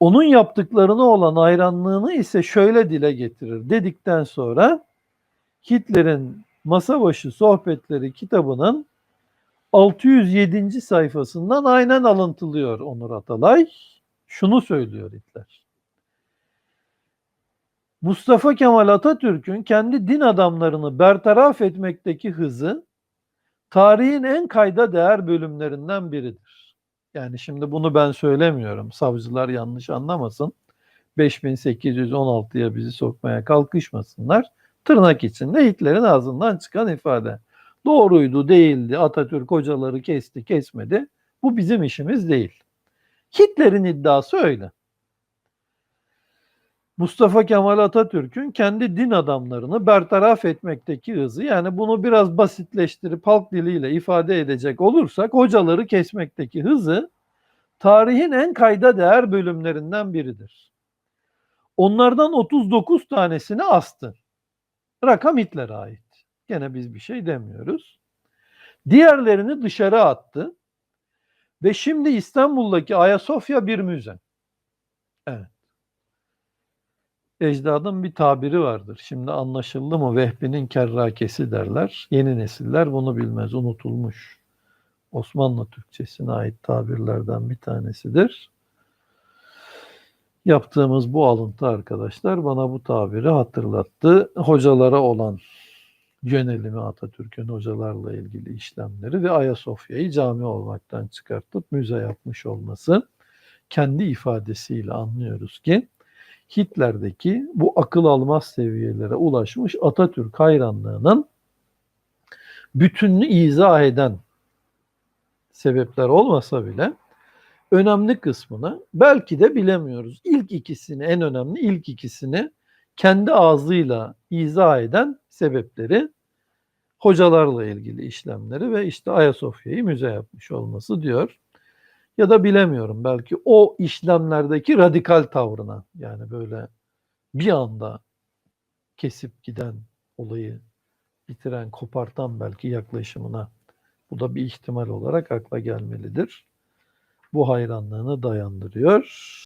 Onun yaptıklarına olan hayranlığını ise şöyle dile getirir dedikten sonra Hitler'in Masa Başı Sohbetleri kitabının 607. sayfasından aynen alıntılıyor Onur Atalay. Şunu söylüyor Hitler. Mustafa Kemal Atatürk'ün kendi din adamlarını bertaraf etmekteki hızı tarihin en kayda değer bölümlerinden biridir. Yani şimdi bunu ben söylemiyorum. Savcılar yanlış anlamasın. 5816'ya bizi sokmaya kalkışmasınlar. Tırnak içinde Hitler'in ağzından çıkan ifade. Doğruydu, değildi. Atatürk hocaları kesti, kesmedi. Bu bizim işimiz değil. Hitler'in iddiası öyle. Mustafa Kemal Atatürk'ün kendi din adamlarını bertaraf etmekteki hızı yani bunu biraz basitleştirip halk diliyle ifade edecek olursak hocaları kesmekteki hızı tarihin en kayda değer bölümlerinden biridir. Onlardan 39 tanesini astı. Rakam Hitler'e ait. Gene biz bir şey demiyoruz. Diğerlerini dışarı attı. Ve şimdi İstanbul'daki Ayasofya bir müze. Evet. Ecdadın bir tabiri vardır. Şimdi anlaşıldı mı? Vehbi'nin kerrakesi derler. Yeni nesiller bunu bilmez, unutulmuş. Osmanlı Türkçesine ait tabirlerden bir tanesidir. Yaptığımız bu alıntı arkadaşlar bana bu tabiri hatırlattı. Hocalara olan yönelimi Atatürk'ün hocalarla ilgili işlemleri ve Ayasofya'yı cami olmaktan çıkartıp müze yapmış olması kendi ifadesiyle anlıyoruz ki Hitler'deki bu akıl almaz seviyelere ulaşmış Atatürk hayranlığının bütününü izah eden sebepler olmasa bile önemli kısmını belki de bilemiyoruz. İlk ikisini en önemli ilk ikisini kendi ağzıyla izah eden sebepleri hocalarla ilgili işlemleri ve işte Ayasofya'yı müze yapmış olması diyor. Ya da bilemiyorum belki o işlemlerdeki radikal tavrına yani böyle bir anda kesip giden olayı bitiren, kopartan belki yaklaşımına bu da bir ihtimal olarak akla gelmelidir. Bu hayranlığını dayandırıyor.